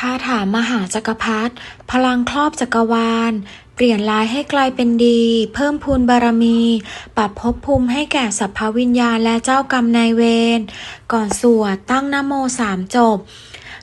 คาถามหาจักรพรรดิพลังครอบจักรวาล เปลี่ยนร้ายให้กลายเป็นดี เพิ่มพูนบารมี ปรับภพภูมิให้แก่สัพพวิญญาณและเจ้ากรรมนายเวร ก่อนสวดตั้งนโมสามจบ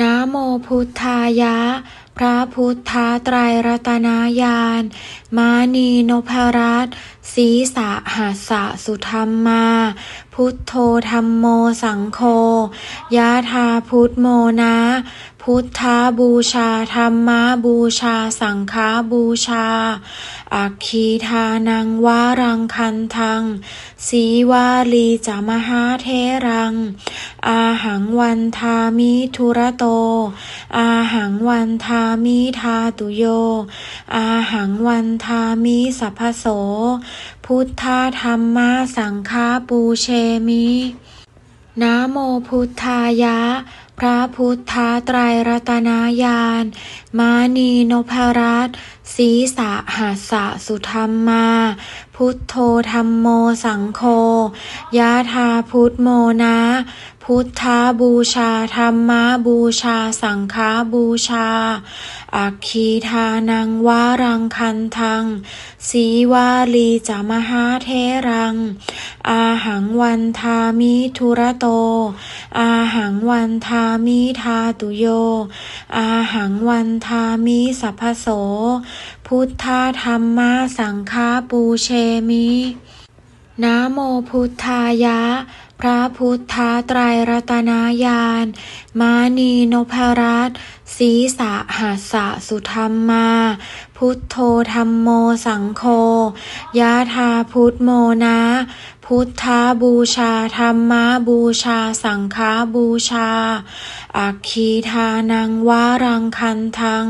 นะโมพุทธายะ พระพุทธไตรรัตนายาน มานีนพรัตศีสะหัสสะสุธรรมา พุทโธธรรมโมสังโฆยะธาพุทโมนะ พุทธาบูชาธรรมาบูชา สังฆาบูชา อัคคีทานังวารังคันทัง สีวาลีจามหาเทรัง อาหังวันทามิทุระโต อาหังวันทามิทาตุโย อาหังวันทามิสัพพโส พุทธาธรรมาสังฆาปูเชมินะโมพุทธายะ พระพุทธไตรรัตนายาน มานีนพรัตน์ศีสะหัสสะสุธรรมา พุทโธธรรมโมสังโฆยะธาพุทโมนะพุทธาบูชาธรรมบูชาสังฆาบูชา อัคคีทานังวารังคันทัง สีวาลีจามหาเทรัง อาหังวันทามิทุระโต อาหังวันทามิทาตุโย อาหังวันทามิสัพพโส พุทธาธรรมาสังฆาปูเชมินะโมพุทธายะ พระพุทธไตรรัตนายาน มานีนพรัตศีสะหัสสะสุธรรมาพุทโธธรรมโมสังโฆยะธาพุทโมนะ พุทธาบูชาธรรมบูชาสังฆาบูชา อัคคีทานังวารังคันทัง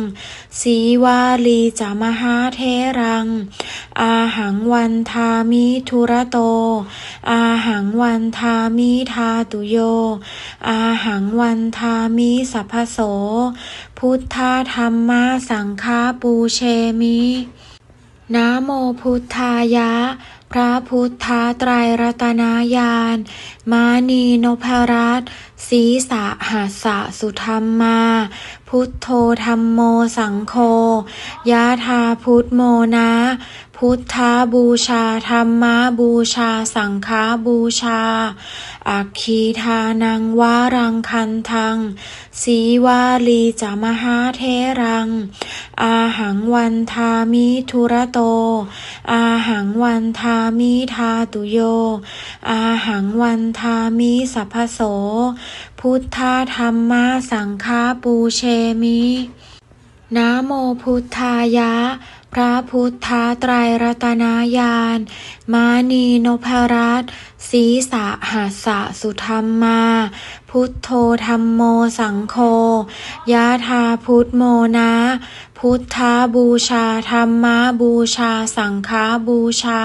สีวาลีจามหาเทรัง อาหังวันทามิทุระโต อาหังวันทามิทาตุโย อาหังวันทามิสัพพโส พุทธาธรรมาสังฆาปูเชมิ นะโมพุทธายะ พระพุทธไตรรัตนายาน มานีนพรัตน์ศีสะหัสสะสุธรรมมา พุทโธธรรมโมสังโฆยะธาพุทโมนะ พุทธาบูชาธรรมบูชาสังฆาบูชา อัคคีทานังวารังคันทัง สีวาลีจามหาเทรัง อาหังวันทามิทุระโต อาหังวันทามิทาตุโย อาหังวันทามิสัพพโส พุทธาธรรมาสังฆาปูเชมิ นะโมพุทธายะ พระพุทธไตรรัตนายาน มานีนพรัตศีสะหัสสะสุธรรมา พุทโธธรรมโมสังโฆยะธาพุทโมนะ พุทธาบูชาธรรมะบูชาสังฆาบูชา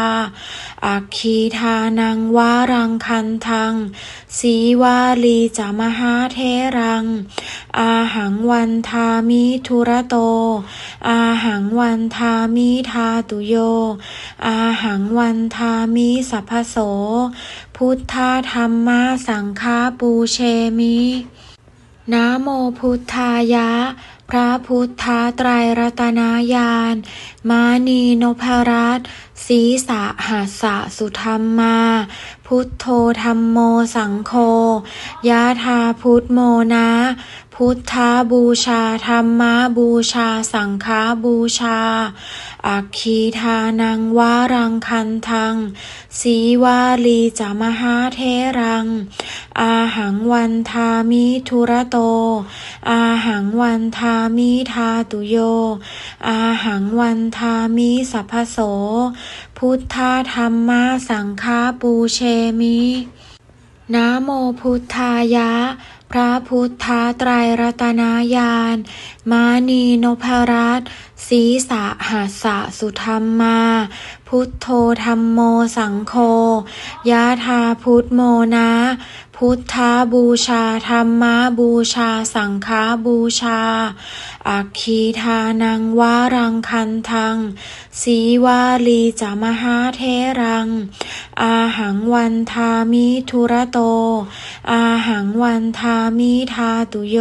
อัคคีทานังวารังคันทัง สีวาลีจามหาเทรัง อาหังวันทามิทุรโต อาหังวันทามิทาตุโย อาหังวันทามิสัพพโส พุทธาธรรมาสังฆาปูเชมินะโมพุทธายะ พระพุทธไตรรัตนายาน มานีนพรัตน์ ศีสะหัสสะสุธรรมา พุทโธธรรมโมสังโฆยะธาพุทโมนะ พุทธาบูชาธรรมบูชาสังฆาบูชา อัคคีทานังวารังคันทัง สีวาลีจามหาเทรัง อาหังวันทามิทุระโต อาหังวันทามิทาตุโย อาหังวันทามิสัพพโสพุทธาธรรมาสังฆาปูเชมินะโมพุทธายะ พระพุทธไตรรัตนายาน มานีนพรัตศีสะหัสสะสุธรรมา พุทโธธรรมโมสังโฆยะธาพุทโมนะ พุทธบูชาธรรมบูชา สังฆบูชา อัคคีทานังวารังคันทัง สีวาลีจามหาเทรัง อาหังวันทามิทุระโต อาหังวันทามิทาตุโย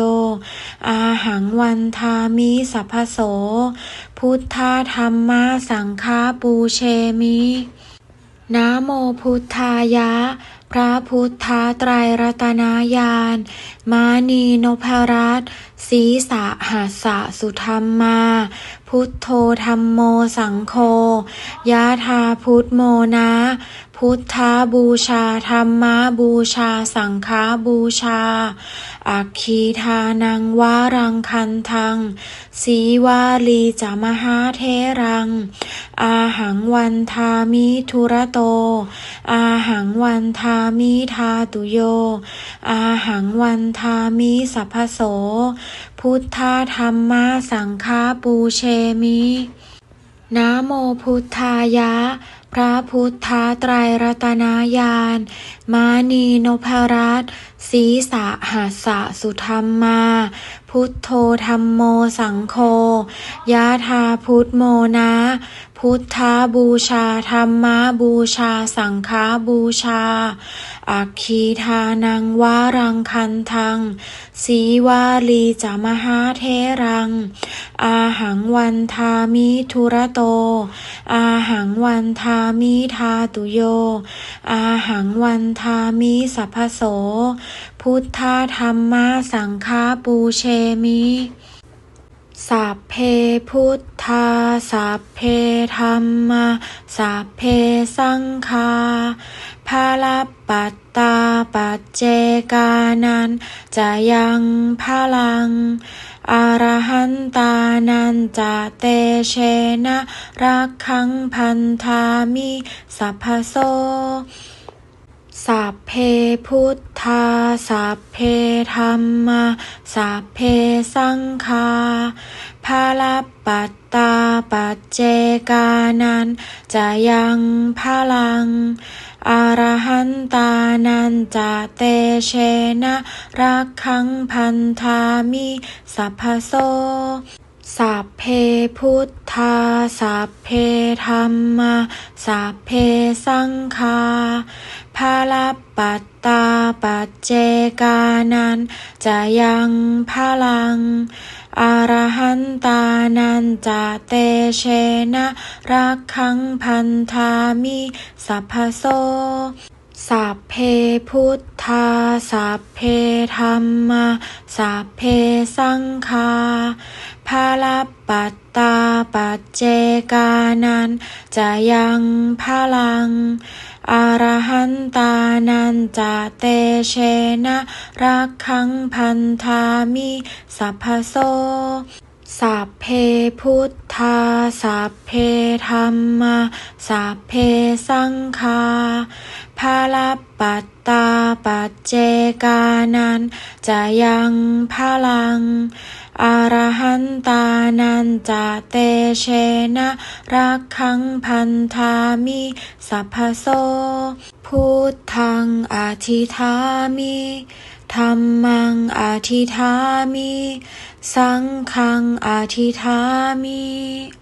อาหังวันทามิสัพพโส พุทธธรรมาสังฆาปูเชมิ นะโมพุทธายะ พระพุทธไตรรัตนายาน มานีนพรัตศีสะหัสสะสุธรรมา พุทโธธรรมโมสังโฆยะธาพุทโมนะ พุทธบูชา ธรรมาบูชา สังฆาบูชา อัคคีทานังวารังคันทัง สีวาลีจามหาเทรัง อาหังวันทามิทุระโต อาหังวันทามิทาตุโย อาหังวันทามิสัพพโส พุทธธรรมาสังฆาปูเชมินะโมพุทธายะ พระพุทธไตรรัตนายาน มานีนพรัตศีสะหัสสะสุธรรมมา พุทโธธรรมโมสังโฆยะธาพุทโมนะ พุทธบูชาธรรมบูชาสังฆาบูชา อัคคีทานังวารังคันทัง สีวาลีจามหาเทรัง อาหังวันทามิทุระโต อาหังวันทามิทาตุโย อาหังวันทามิสัพพโส พุทธธรรมาสังฆาปูเชมิสัพเพพุทธาสัพเพธรรมะสัพเพสังฆาภาลปัตตาปัจเจกานันจะยังพลัง อรหันตานันจะเตเชนะรักขังพันธามิสัพพโสสัพเพพุทธาสัพเพธรรมะสัพเพสังฆาภาลปัตตาปัจเจกานันจะยังพลัง อรหันตานันจะเตเชนะรักขังพันธามิสัพพโส สัพเพพุทธาสัพเพธรรมะสัพเพสังฆาภาลปัตตาปัจเจกานันจะยังพลังอรหันตานันจะเตเชนะรักขังพันธามิสัพพโสสัพเพพุทธาสัพเพธรรมะสัพเพสังฆา ภาลปัตตาปัจเจกานันจะยังพลังอรหันตานันจะเตเชนะรักขังพันธามิสัพพโส สัพเพพุทธาสัพเพธรรมะสัพเพสังฆาภาลปัตตาปัจเจกานันจะยังพลังอรหันตานันจะเตเชนะรักขังพันธามิสัพพโสพุทธังอธิธามิ ธรรมังอธิธามิ สังฆังอธิธามิ